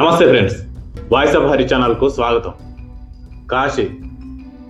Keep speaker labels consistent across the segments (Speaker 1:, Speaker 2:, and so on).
Speaker 1: నమస్తే friends. Voice of Hari ఛానల్కు స్వాగతం. కాశీ.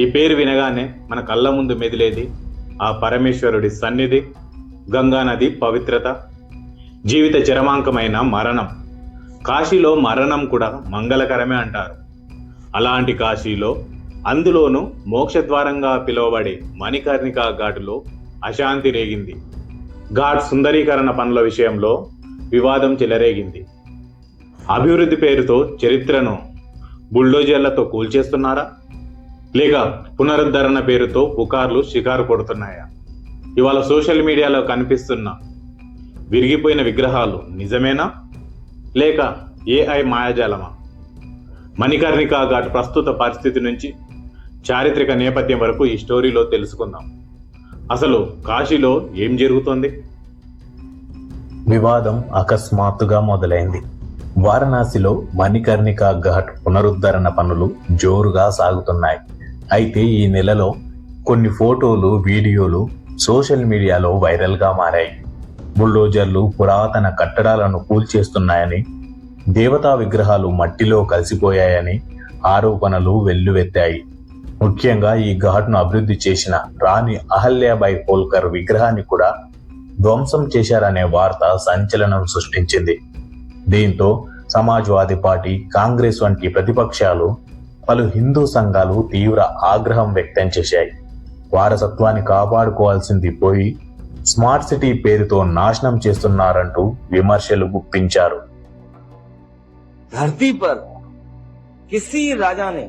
Speaker 1: ఈ పేరు వినగానే మన కళ్ళ ముందు మెదిలేది ఆ పరమేశ్వరుడి సన్నిధి గంగా నది పవిత్రత జీవిత చరమాంకమైన మరణం. కాశీలో మరణం కూడా మంగళకరమే అంటారు. అలాంటి కాశీలో అందులోనూ మోక్షద్వారంగా పిలువబడే మణికర్ణికా ఘాటులో అశాంతి రేగింది. ఘాట్ సుందరీకరణ పనుల విషయంలో వివాదం చెలరేగింది. అభివృద్ధి పేరుతో చరిత్రను బుల్డోజర్లతో కూల్చేస్తున్నారా? లేక పునరుద్ధరణ పేరుతో పుకార్లు షికారు కొడుతున్నాయా? ఇవాళ సోషల్ మీడియాలో కనిపిస్తున్న విరిగిపోయిన విగ్రహాలు నిజమేనా? లేక ఏఐ మాయాజాలమా? మణికర్ణికా ఘాట్ ప్రస్తుత పరిస్థితి నుంచి చారిత్రక నేపథ్యం వరకు ఈ స్టోరీలో తెలుసుకుందాం. అసలు కాశీలో ఏం జరుగుతోంది?
Speaker 2: వివాదం అకస్మాత్తుగా మొదలైంది. వారణాసిలో మణికర్ణిక ఘాట్ పునరుద్ధరణ పనులు జోరుగా సాగుతున్నాయి. అయితే ఈ నెలలో కొన్ని ఫోటోలు వీడియోలు సోషల్ మీడియాలో వైరల్గా మారాయి. బుల్డోజర్లు పురాతన కట్టడాలను కూల్చేస్తున్నాయని దేవతా విగ్రహాలు మట్టిలో కలిసిపోయాయని ఆరోపణలు వెల్లువెత్తాయి. ముఖ్యంగా ఈ ఘాట్ను అభివృద్ధి చేసిన రాణి అహల్యాబాయి హోల్కర్ విగ్రహాన్ని కూడా ధ్వంసం చేశారనే వార్త సంచలనం సృష్టించింది. దీంతో సమాజ్వాదీ పార్టీ కాంగ్రెస్ వంటి ప్రతిపక్షాలు పలు హిందూ సంఘాలు తీవ్ర ఆగ్రహం వ్యక్తం చేశాయి వారసత్వాన్ని కాపాడుకోవాల్సింది పోయి స్మార్ట్ సిటీ పేరుతో నాశనం చేస్తున్నారంటూ విమర్శలు గుప్పించారు
Speaker 3: धरती पर किसी राजा ने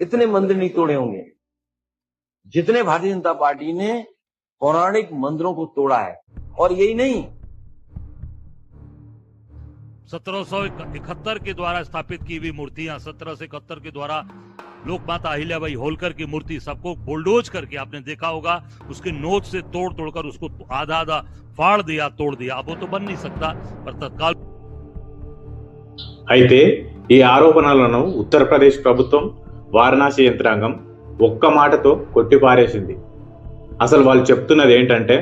Speaker 3: इतने मंदिर नहीं तोड़े होंगे जितने भारतीय जनता पार्टी ने पौराणिक मंदिरों को तोड़ा है और यही नहीं
Speaker 4: सत्रह इकहत्तर के द्वारा स्थापित की हुई मूर्तियां सत्रह से इकहत्तर के द्वारा लोक माता अहिल्याबाई होलकर की मूर्ति सबको बुलडोज करके आपने देखा होगा उसके नोच से तोड़ तोड़कर उसको आधा आधा फाड़ दिया तोड़ दिया अब वो तो बन नहीं सकता पर तत्काल
Speaker 1: అయితే ఈ ఆరోపణలను ఉత్తరప్రదేశ్ ప్రభుత్వం వారణాసి యంత్రాంగం ఒక్క మాటతో కొట్టిపారేసింది అసలు వాళ్ళు చెప్తున్నది ఏంటంటే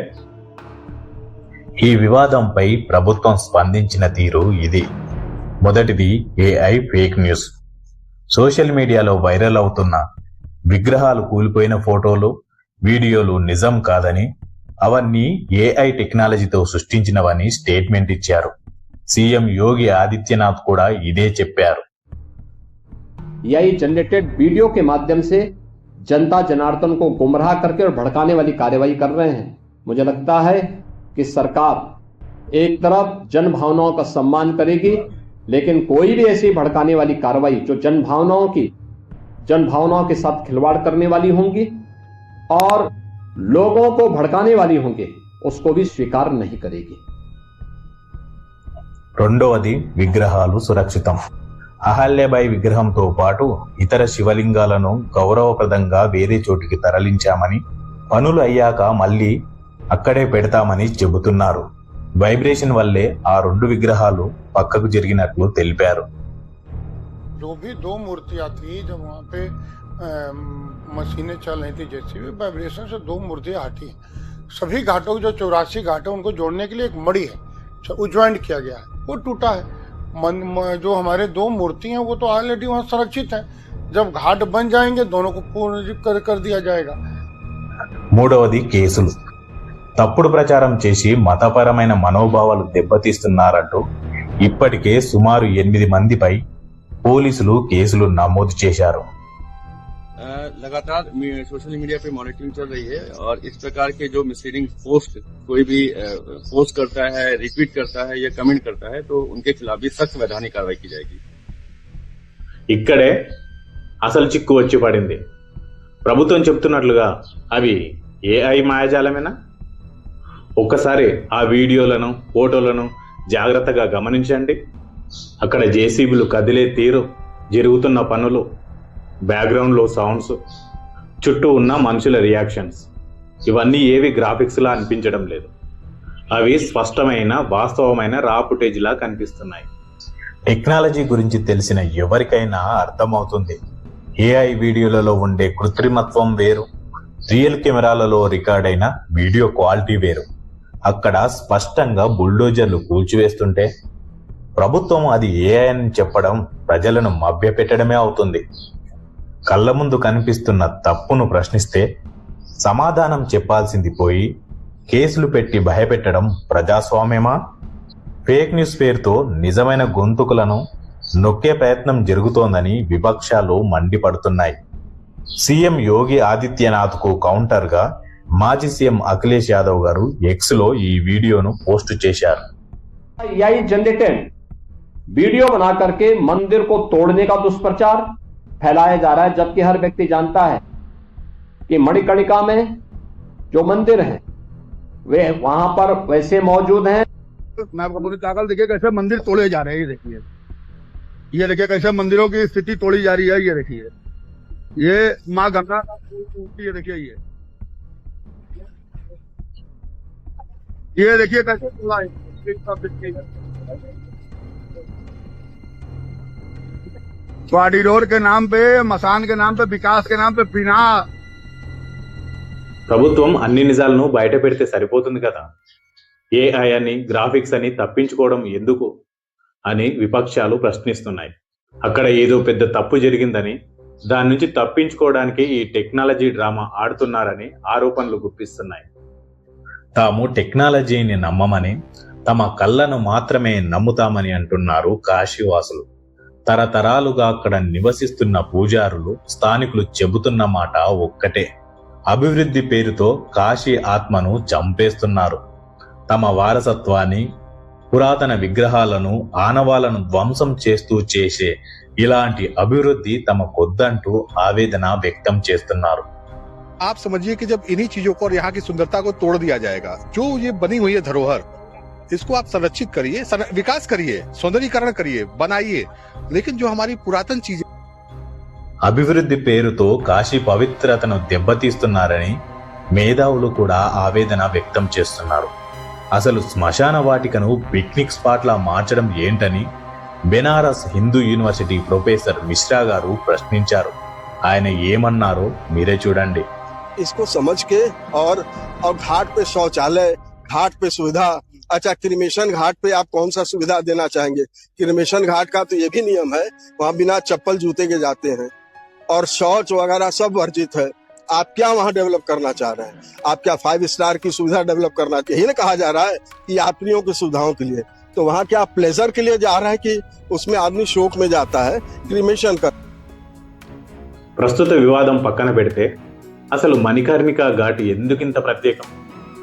Speaker 2: ఈ వివాదంపై ప్రభుత్వం స్పందించిన తీరు ఇది మొదటిది ఏఐ ఫేక్ న్యూస్ సోషల్ మీడియాలో వైరల్ అవుతున్న విగ్రహాలు కూలిపోయిన ఫోటోలు వీడియోలు నిజం కాదని అవన్నీ ఏఐ టెక్నాలజీతో సృష్టించినవని స్టేట్మెంట్ ఇచ్చారు సీఎం యోగి ఆదిత్యనాథ్ కూడా ఇదే చెప్పారు
Speaker 5: एआई जनरेटेड वीडियो के माध्यम से जनता जनार्दन को गुमराह करके और भड़काने वाली कार्यवाही कर रहे हैं मुझे लगता है कि सरकार एक तरफ जन भावनाओं का सम्मान करेगी लेकिन कोई भी ऐसी भड़काने वाली कार्रवाई जो जन भावनाओं की जन भावनाओं के साथ खिलवाड़ करने वाली होंगी और लोगों को भड़काने वाली होंगी उसको भी स्वीकार नहीं करेगी
Speaker 2: రెండవది విగ్రహాలు సురక్షితం అహల్యబాయి విగ్రహంతో పాటు ఇతర శివలింగాలను గౌరవప్రదంగా వేరే చోటికి తరలించామని పనులు అయ్యాక మళ్ళీ అక్కడే పెడతామని చెబుతున్నారు వైబ్రేషన్ వల్లే ఆ రెండు విగ్రహాలు పక్కకు జరిగినట్లు తెలిపారు
Speaker 6: जो भी दो मूर्तियां थी जब वहाँ पे अम, मशीनें चल रही थी जैसे भी वाइब्रेशन से दो मूर्तियां हटी हैं। सभी घाटों के जो चौरासी घाट है उनको जोड़ने के लिए एक मड़ी है जो वो ज्वाइंट किया गया है वो टूटा है मन, म- जो हमारे दो मूर्ति हैं वो तो ऑलरेडी वहाँ सुरक्षित है जब घाट बन जाएंगे दोनों को पूर्ण कर कर दिया जाएगा
Speaker 2: మూడవది కేసులు తప్పుడు ప్రచారం చేసి మతపరమైన మనోభావాలు దెబ్బతీస్తున్నారంటూ ఇప్పటికే సుమారు ఎనిమిది మందిపై పోలీసులు కేసులు నమోదు చేశారు
Speaker 7: अ, लगातार मी- सोशल मीडिया पे मॉनिटरिंग चल रही है और इस प्रकार के जो मिसलीडिंग पोस्ट कोई भी अ, पोस्ट करता है रिपीट करता है या कमेंट करता है तो उनके खिलाफ भी सख्त वैधानिक कार्रवाई की जाएगी
Speaker 1: ఇక్కడే అసలు చిక్కు వచ్చి పడింది ప్రభుత్వం చెప్తున్నట్లుగా అవి ఏఐ మాయాజాలమేనా ఒక్కసారి ఆ వీడియోలను ఫోటోలను జాగ్రత్తగా గమనించండి. అక్కడ జేసీబీలు కదిలే తీరు జరుగుతున్న పనులు బ్యాక్గ్రౌండ్లో సౌండ్స్ చుట్టూ ఉన్న మనుషుల రియాక్షన్స్. ఇవన్నీ ఏవి గ్రాఫిక్స్లా అనిపించడం లేదు. అవి స్పష్టమైన వాస్తవమైన రా ఫుటేజ్లా కనిపిస్తున్నాయి.
Speaker 2: టెక్నాలజీ గురించి తెలిసిన ఎవరికైనా అర్థమవుతుంది. ఏఐ వీడియోలలో ఉండే కృత్రిమత్వం వేరు రియల్ కెమెరాలలో రికార్డ్ అయిన వీడియో క్వాలిటీ వేరు. అక్కడ స్పష్టంగా బుల్డోజర్లు కూల్చివేస్తుంటే ప్రభుత్వం అది ఏ అని చెప్పడం ప్రజలను మభ్యపెట్టడమే అవుతుంది. కళ్ళ ముందు కనిపిస్తున్న తప్పును ప్రశ్నిస్తే సమాధానం చెప్పాల్సింది పోయి కేసులు పెట్టి భయపెట్టడం ప్రజాస్వామ్యమా? ఫేక్ న్యూస్ పేరుతో నిజమైన గొంతుకులను నొక్కే ప్రయత్నం జరుగుతోందని విపక్షాలు మండిపడుతున్నాయి. సీఎం యోగి ఆదిత్యనాథ్కు కౌంటర్గా మాజీ సీఎం అఖిలేష్ యాదవ్ గారు ఎక్స్లో ఈ వీడియోను పోస్టు చేశారు
Speaker 5: एआई जनरेटेड वीडियो बना करके मंदिर को तोड़ने का दुष्प्रचार फैलाया जा रहा है जबकि हर व्यक्ति जानता है कि मणिकर्णिका में जो मंदिर है वे वहां पर वैसे मौजूद हैं
Speaker 8: मैं आपको पूरी ताकत देखिए कैसे मंदिर तोड़े जा रहे हैं ये देखिए ये देखिए कैसे मंदिरों की स्थिति तोड़ी जा रही है ये देखिए ये माँ गंगा का मूर्ति ये देखिए ये ये देखिए कैसे तोड़ा है एक सब देखिए। कॉरिडोर के नाम पे मसान के नाम पे विकास के नाम पे बिना
Speaker 1: ప్రభుత్వం అన్ని నిజాలను బయట పెడితే సరిపోతుంది కదా ఏఐ అని గ్రాఫిక్స్ అని తప్పించుకోవడం ఎందుకు అని విపక్షాలు ప్రశ్నిస్తున్నాయి అక్కడ ఏదో పెద్ద తప్పు జరిగిందని దాని నుంచి తప్పించుకోవడానికి ఈ టెక్నాలజీ డ్రామా ఆడుతున్నారని ఆరోపణలు గుప్పిస్తున్నాయి
Speaker 2: తాము టెక్నాలజీని నమ్మమని తమ కళ్ళను మాత్రమే నమ్ముతామని అంటున్నారు కాశీవాసులు. తరతరాలుగా అక్కడ నివసిస్తున్న పూజారులు స్థానికులు చెబుతున్న మాట ఒక్కటే. అభివృద్ధి పేరుతో కాశీ ఆత్మను చంపేస్తున్నారు. తమ వారసత్వాన్ని పురాతన విగ్రహాలను ఆనవాలను ధ్వంసం చేస్తూ చేసే ఇలాంటి అభివృద్ధి తమ కొద్దంటూ ఆవేదన వ్యక్తం చేస్తున్నారు.
Speaker 9: आप समझिए कि जब इन्हीं चीजों को और यहाँ की सुंदरता को तोड़ दिया जाएगा जो ये बनी हुई है धरोहर इसको आप संरक्षित करिए सर- विकास करिए सौंदर्यीकरण करिए बनाइए लेकिन जो हमारी पुरातन चीजें
Speaker 2: అభివృద్ధి పేరుతో కాశీ పవిత్రతను దెబ్బతీస్తున్నారని మేధావులు కూడా ఆవేదన వ్యక్తం చేస్తున్నారు అసలు శ్మశాన వాటికను పిక్నిక్ స్పాట్లా మార్చడం ఏంటని బెనారస్ హిందూ యూనివర్సిటీ ప్రొఫెసర్ మిశ్రా గారు ప్రశ్నించారు ఆయన ఏమన్నారో మీరే చూడండి
Speaker 10: इसको समझ के और और घाट पे शौचालय घाट पे सुविधा अच्छा क्रिमेशन घाट पे आप कौन सा सुविधा देना चाहेंगे क्रिमेशन घाट का तो ये भी नियम है वहाँ बिना चप्पल जूते के जाते हैं और शौच वगैरह सब वर्जित है आप क्या वहाँ डेवलप करना चाह रहे हैं आप क्या फाइव स्टार की सुविधा डेवलप करना चाहिए यही ना कहा जा रहा है कि यात्रियों की सुविधाओं के लिए तो वहाँ क्या प्लेजर के लिए जा रहा है कि उसमें आदमी शोक में जाता है क्रिमेशन कर
Speaker 1: ప్రస్తుత వివాదం పక్కన పెడితే అసలు మణికర్ణిక ఘాట్ ఎందుకింత ప్రత్యేకం?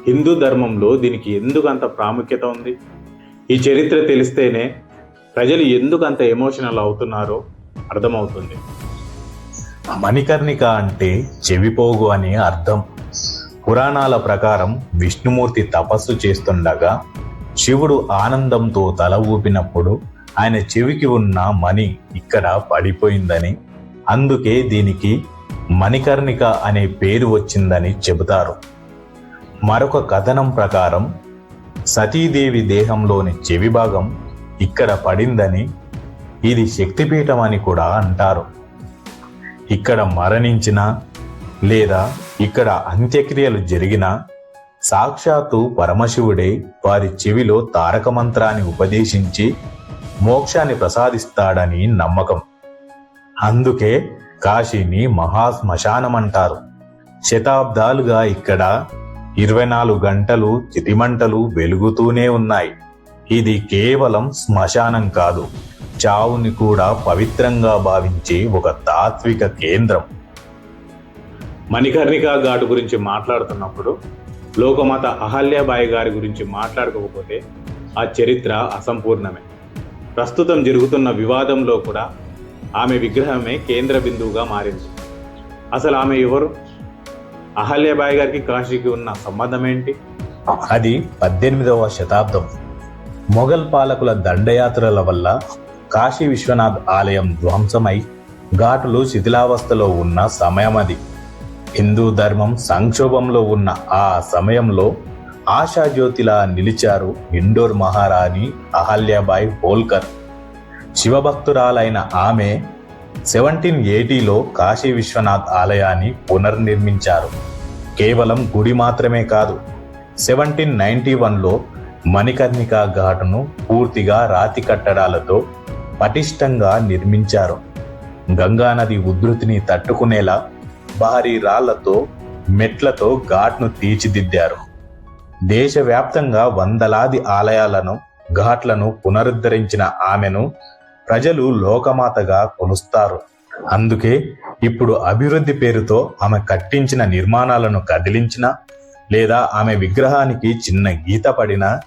Speaker 1: హిందూ ధర్మంలో దీనికి ఎందుకు అంత ప్రాముఖ్యత ఉంది? ఈ చరిత్ర తెలిస్తేనే ప్రజలు ఎందుకు అంత ఎమోషనల్ అవుతున్నారో అర్థమవుతుంది.
Speaker 2: మణికర్ణిక అంటే చెవిపోగు అని అర్థం. పురాణాల ప్రకారం విష్ణుమూర్తి తపస్సు చేస్తుండగా శివుడు ఆనందంతో తల ఊపినప్పుడు ఆయన చెవికి ఉన్న మణి ఇక్కడ పడిపోయిందని అందుకే దీనికి మణికర్ణిక అనే పేరు వచ్చిందని చెబుతారు. మరొక కథనం ప్రకారం సతీదేవి దేహంలోని చెవి భాగం ఇక్కడ పడిందని ఇది శక్తిపీఠం అని కూడా అంటారు. ఇక్కడ మరణించిన లేదా ఇక్కడ అంత్యక్రియలు జరిగిన సాక్షాత్తు పరమశివుడే వారి చెవిలో తారక మంత్రాన్ని ఉపదేశించి మోక్షాన్ని ప్రసాదిస్తాడని నమ్మకం. అందుకే కాశీని మహాశ్మశానమంటారు. శతాబ్దాలుగా ఇక్కడ ఇరవై నాలుగు గంటలు చితిమంటలు వెలుగుతూనే ఉన్నాయి. ఇది కేవలం శ్మశానం కాదు చావుని కూడా పవిత్రంగా భావించే ఒక తాత్విక కేంద్రం.
Speaker 1: మణికర్ణికా ఘాట్ గురించి మాట్లాడుతున్నప్పుడు లోకమాత అహల్యాబాయి గారి గురించి మాట్లాడకపోతే ఆ చరిత్ర అసంపూర్ణమే. ప్రస్తుతం జరుగుతున్న వివాదంలో కూడా ఆమె విగ్రహమే కేంద్ర బిందువుగా మారింది. అసలు ఆమె ఎవరు? అహల్యాబాయి గారికి కాశీకి ఉన్న సంబంధం ఏంటి
Speaker 2: అది పద్దెనిమిదవ శతాబ్దం. మొఘల్ పాలకుల దండయాత్రల వల్ల కాశీ విశ్వనాథ్ ఆలయం ధ్వంసమై ఘాటులు శిథిలావస్థలో ఉన్న సమయం అది. హిందూ ధర్మం సంక్షోభంలో ఉన్న ఆ సమయంలో ఆశాజ్యోతిలా నిలిచారు ఇండోర్ మహారాణి అహల్యాబాయి హోల్కర్. శివభక్తురాలైన ఆమె సెవెంటీన్ ఎయిటీలో కాశీ విశ్వనాథ్ ఆలయాన్ని పునర్నిర్మించారు. కేవలం గుడి మాత్రమే కాదు సెవెంటీన్ నైన్టీ వన్లో మణికర్ణిక ఘాటును పూర్తిగా రాతి కట్టడాలతో పటిష్టంగా నిర్మించారు. గంగానది ఉధృతిని తట్టుకునేలా భారీ రాళ్ళతో మెట్లతో ఘాట్ను తీర్చిదిద్దారు. దేశవ్యాప్తంగా వందలాది ఆలయాలను ఘాట్లను పునరుద్ధరించిన ఆమెను ప్రజలు లోకమాతగా కొలుస్తారు. అందుకే ఇప్పుడు అభివృద్ధి పేరుతో ఆమె కట్టించిన నిర్మాణాలను కదిలించిన లేదా ఆమె విగ్రహానికి చిన్న గీత పడినా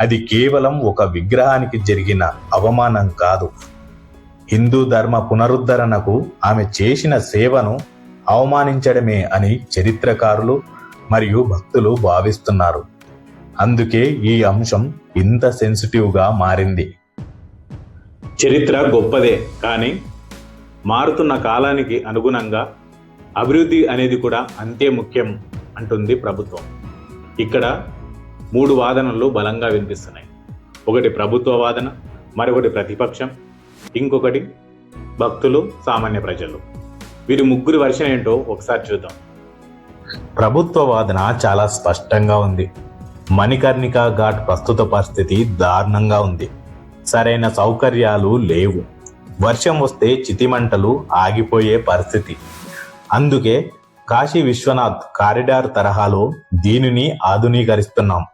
Speaker 2: అది కేవలం ఒక విగ్రహానికి జరిగిన అవమానం కాదు. హిందూ ధర్మ పునరుద్ధరణకు ఆమె చేసిన సేవను అవమానించడమే అని చరిత్రకారులు మరియు భక్తులు భావిస్తున్నారు. అందుకే ఈ అంశం ఇంత సెన్సిటివ్గా మారింది.
Speaker 1: చరిత్ర గొప్పదే కానీ మారుతున్న కాలానికి అనుగుణంగా అభివృద్ధి అనేది కూడా అంతే ముఖ్యం అంటుంది ప్రభుత్వం. ఇక్కడ మూడు వాదనలు బలంగా వినిపిస్తున్నాయి. ఒకటి ప్రభుత్వ వాదన మరొకటి ప్రతిపక్షం ఇంకొకటి భక్తులు సామాన్య ప్రజలు. వీరి ముగ్గురి వర్షన్ ఏంటో ఒకసారి చూద్దాం.
Speaker 2: ప్రభుత్వ వాదన చాలా స్పష్టంగా ఉంది. మణికర్ణిక ఘాట్ ప్రస్తుత పరిస్థితి దారుణంగా ఉంది. సరైన సౌకర్యాలు లేవు. వర్షం వస్తే చితిమంటలు ఆగిపోయే పరిస్థితి. అందుకే కాశీ విశ్వనాథ్ కారిడార్ తరహాలో దీనిని ఆధునీకరిస్తున్నాం.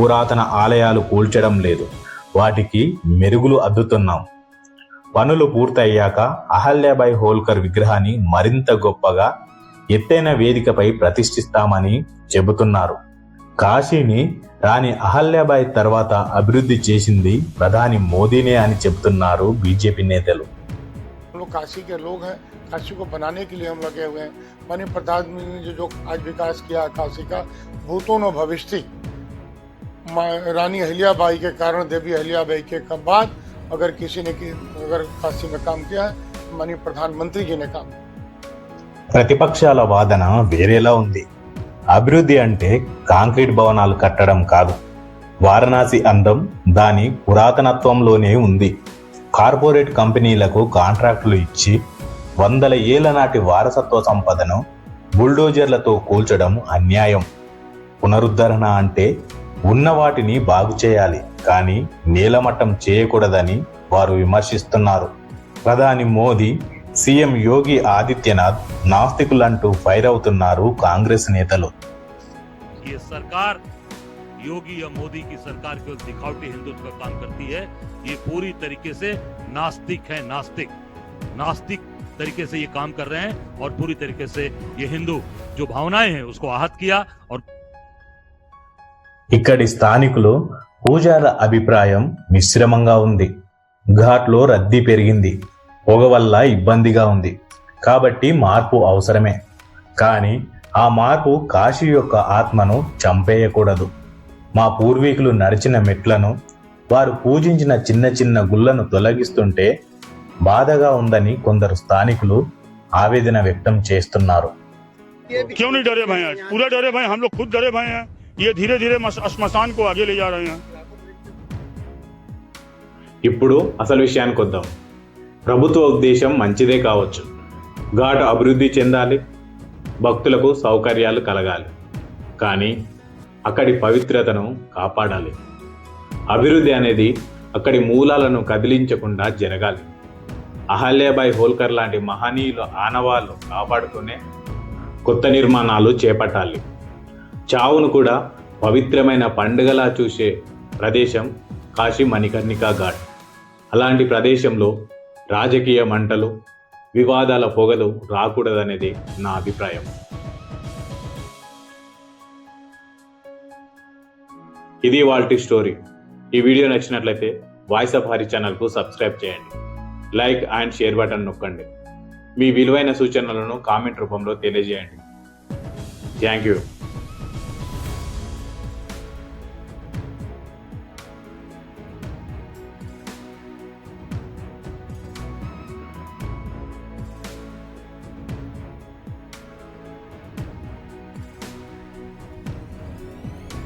Speaker 2: పురాతన ఆలయాలు కూల్చడం లేదు. వాటికి మెరుగులు అద్దుతున్నాం. పనులు పూర్తయ్యాక అహల్యాబాయి హోల్కర్ విగ్రహాన్ని మరింత గొప్పగా ఎత్తైన వేదికపై ప్రతిష్ఠిస్తామని చెబుతున్నారు. కాశీని రాణి అహల్యాబాయి తర్వాత అభివృద్ధి చేసింది ప్రధాని మోదీనే అని చెబుతున్నారు బీజేపీ నేతలు
Speaker 6: हम लोग काशी के लोग हैं काशी को बनाने के लिए हम लगे हुए हैं माननीय प्रधानमंत्री ने जो, जो आज विकास किया काशी का भूतों न भविष्य माँ- रानी अहिल्याबाई के कारण देवी अहिल्याबाई के क- बाद अगर किसी ने कि- अगर काशी में काम किया है माननीय प्रधानमंत्री जी ने काम किया
Speaker 2: ప్రతిపక్షాల వాదన వేరేలా ఉంది అభివృద్ధి అంటే కాంక్రీట్ భవనాలు కట్టడం కాదు. వారణాసి అందం దాని పురాతనత్వంలోనే ఉంది. కార్పొరేట్ కంపెనీలకు కాంట్రాక్టులు ఇచ్చి వందల ఏళ్ళ నాటి వారసత్వ సంపదను బుల్డోజర్లతో కూల్చడం అన్యాయం. పునరుద్ధరణ అంటే ఉన్న వాటిని బాగు చేయాలి కానీ నేలమట్టం చేయకూడదని వారు విమర్శిస్తున్నారు. ప్రధాని మోదీ సీఎం యోగి ఆదిత్యనాథ్ నాస్తికులంటూ ఫైర్ అవుతున్నారు కాంగ్రెస్ నేతలు
Speaker 4: ये सरकार योगी या मोदी की सरकार केवल दिखावटी हिंदुत्व का काम करती है ये पूरी तरीके से नास्तिक है नास्तिक नास्तिक तरीके से ये काम कर रहे हैं और पूरी तरीके से ये हिंदू जो भावनाएं हैं उसको आहत किया और
Speaker 2: ఇక్కడి స్థానికులు పూజార అభిప్రాయం మిశ్రమంగా ఉంది ఘాట్లో రద్దీ పెరిగింది పొగ వల్ల ఇబ్బందిగా ఉంది కాబట్టి మార్పు అవసరమే కానీ ఆ మార్పు కాశీ యొక్క ఆత్మను చంపేయకూడదు మా పూర్వీకులు నడిచిన మెట్లను వారు పూజించిన చిన్న చిన్న గుళ్లను తొలగిస్తుంటే బాధగా ఉందని కొందరు స్థానికులు ఆవేదన వ్యక్తం చేస్తున్నారు
Speaker 8: क्यों नहीं डरे भय हैं पूरे डरे भय हम लोग खुद डरे भय हैं ये धीरे धीरे श्मशान को आगे ले जा रहे हैं
Speaker 1: ఇప్పుడు అసలు విషయానికి వద్దాం ప్రభుత్వ ఉద్దేశం మంచిదే కావచ్చు. ఘాటు అభివృద్ధి చెందాలి. భక్తులకు సౌకర్యాలు కలగాలి. కానీ అక్కడి పవిత్రతను కాపాడాలి. అభివృద్ధి అనేది అక్కడి మూలాలను కదిలించకుండా జరగాలి. అహల్యాబాయి హోల్కర్ లాంటి మహనీయుల ఆనవాళ్ళు కాపాడుతూనే కొత్త నిర్మాణాలు చేపట్టాలి. చావును కూడా పవిత్రమైన పండుగలా చూసే ప్రదేశం కాశీ మణికర్ణికా ఘాట్. అలాంటి ప్రదేశంలో రాజకీయ మంటలు వివాదాల పొగలు రాకూడదనేది నా అభిప్రాయం. ఇది వాల్టి స్టోరీ. ఈ వీడియో నచ్చినట్లయితే వాయిస్ ఆఫ్ హరి ఛానల్కు సబ్స్క్రైబ్ చేయండి. లైక్ అండ్ షేర్ బటన్ నొక్కండి. మీ విలువైన సూచనలను కామెంట్ రూపంలో తెలియజేయండి. Thank you.